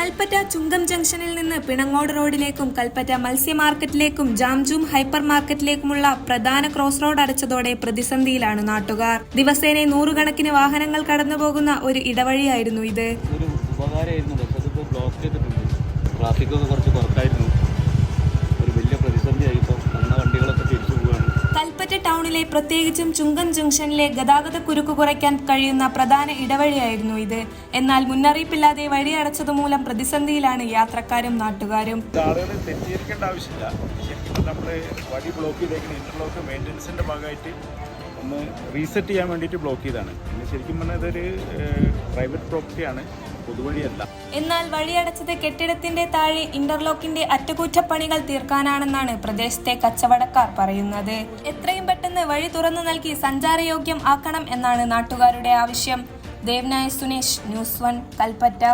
കൽപ്പറ്റ ചുങ്കം ജംഗ്ഷനിൽ നിന്ന് പിണങ്ങോട് റോഡിലേക്കും കൽപ്പറ്റ മത്സ്യ മാർക്കറ്റിലേക്കും ജാംജൂം ഹൈപ്പർ മാർക്കറ്റിലേക്കുമുള്ള പ്രധാന ക്രോസ് റോഡ് അടച്ചതോടെ പ്രതിസന്ധിയിലാണ് നാട്ടുകാർ. ദിവസേന നൂറുകണക്കിന് വാഹനങ്ങൾ കടന്നുപോകുന്ന ഒരു ഇടവഴിയായിരുന്നു ഇത്. ചെയ്തിട്ടുണ്ട്. ട്രാഫിക്കൊക്കെ കുറച്ച് കുറക്കായിരുന്നു ടൗണിലെ പ്രത്യേകിച്ചും ചുങ്കൻ ജംഗ്ഷനിലെ ഗതാഗത കുരുക്ക് കുറയ്ക്കാൻ കഴിയുന്ന പ്രധാന ഇടവഴിയായിരുന്നു ഇത്. എന്നാൽ മുന്നറിയിപ്പില്ലാതെ വഴി അടച്ചതുമൂലം പ്രതിസന്ധിയിലാണ് യാത്രക്കാരും നാട്ടുകാരും. തെറ്റിദ്ധരിക്കേണ്ട ആവശ്യമില്ല. നമ്മൾ വഴി ബ്ലോക്ക് ചെയ്തേക്കുന്ന ഇന്റർലോക്ക് മെയിന്റനൻസിന്റെ ഭാഗമായിട്ട് ഒന്ന് റീസെറ്റ് ചെയ്യാൻ വേണ്ടിയിട്ട് ബ്ലോക്ക് ചെയ്താണ് പിന്നെ ശരിക്കും പറഞ്ഞാൽ ഇതൊരു പ്രൈവറ്റ് പ്രോപ്പർട്ടിയാണ് പൊതുവഴിയല്ല. എന്നാൽ വഴിയടച്ചത് കെട്ടിടത്തിന്റെ താഴെ ഇന്റർലോക്കിന്റെ അറ്റകുറ്റപ്പണികൾ തീർക്കാനാണെന്നാണ് പ്രദേശത്തെ കച്ചവടക്കാർ പറയുന്നത്. എത്രയും പെട്ടെന്ന് വഴി തുറന്നു നൽകി സഞ്ചാരയോഗ്യം ആക്കണം എന്നാണ് നാട്ടുകാരുടെ ആവശ്യം. Devnaya Sunesh news one Kalpetta.